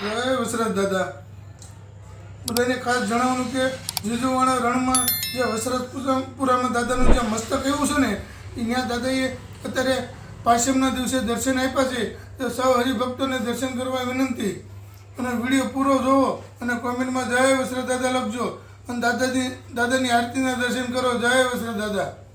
જય વસરત દાદા. બધાને ખાસ જણાવવાનું કે જીજુવાણા રણમાં જે વસરતપુરામાં દાદાનું જે મસ્તક એવું છે ને, એ ત્યાં દાદાએ અત્યારે પાશ્યમના દિવસે દર્શન આપ્યા છે. તો સૌ હરિભક્તોને દર્શન કરવા વિનંતી. અને વીડિયો પૂરો જોવો અને કોમેન્ટમાં જય વસરત દાદા લખજો. અને દાદાજી દાદાની આરતીના દર્શન કરો. જય વસરત દાદા.